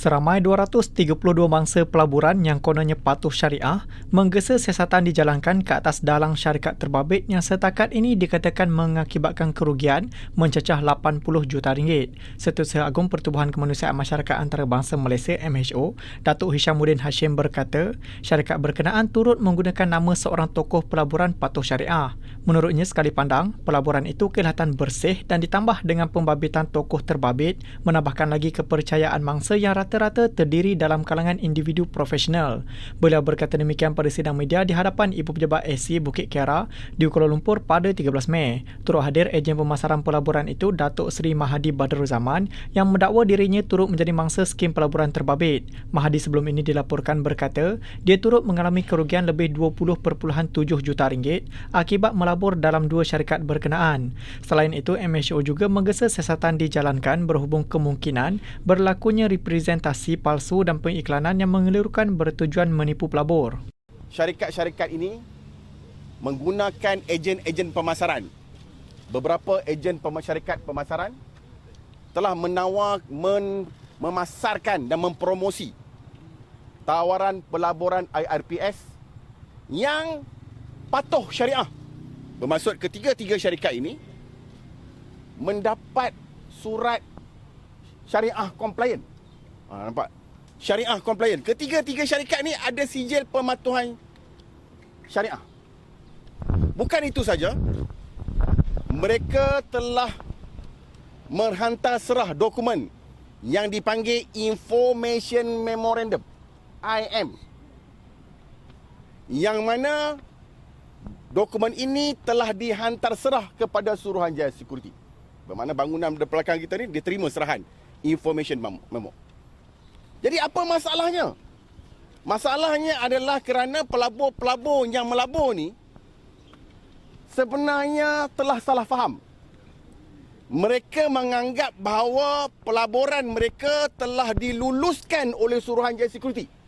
Seramai 232 mangsa pelaburan yang kononnya patuh syariah menggesa siasatan dijalankan ke atas dalang syarikat terbabit yang setakat ini dikatakan mengakibatkan kerugian mencecah 80 juta ringgit. Setiausaha Agung Pertubuhan Kemanusiaan Masyarakat Antarabangsa Malaysia MHO, Datuk Hishamuddin Hashim berkata, syarikat berkenaan turut menggunakan nama seorang tokoh pelaburan patuh syariah. Menurutnya sekali pandang, pelaburan itu kelihatan bersih dan ditambah dengan pembabitan tokoh terbabit menambahkan lagi kepercayaan mangsa yang rata-rata terdiri dalam kalangan individu profesional. Beliau berkata demikian pada sidang media di hadapan Ibu Pejabat SC Bukit Kiara di Kuala Lumpur pada 13 Mei. Turut hadir ejen pemasaran pelaburan itu Datuk Seri Mahadi Badrul Zaman yang mendakwa dirinya turut menjadi mangsa skim pelaburan terbabit. Mahadi sebelum ini dilaporkan berkata dia turut mengalami kerugian lebih 20.7 juta ringgit akibat melabur dalam dua syarikat berkenaan. Selain itu, MHO juga menggesa siasatan dijalankan berhubung kemungkinan berlakunya representasi palsu dan pengiklanan yang mengelirukan bertujuan menipu pelabur. syarikat-syarikat ini menggunakan ejen-ejen pemasaran. Beberapa ejen syarikat pemasaran telah menawar, men, memasarkan dan mempromosi tawaran pelaburan IRPS yang patuh syariah. Bermaksud ketiga-tiga syarikat ini mendapat surat syariah compliant. Ha, nampak? Syariah compliant. Ketiga-tiga syarikat ni ada sijil pematuhan syariah. Bukan itu saja. Mereka telah menghantar serah dokumen yang dipanggil Information Memorandum IM yang mana dokumen ini telah dihantar serah kepada Suruhanjaya Security. Bermakna bangunan belakang kita ni diterima serahan Information Memo. Jadi apa masalahnya? Masalahnya adalah kerana pelabur-pelabur yang melabur ni sebenarnya telah salah faham. Mereka menganggap bahawa pelaburan mereka telah diluluskan oleh Suruhanjaya Security.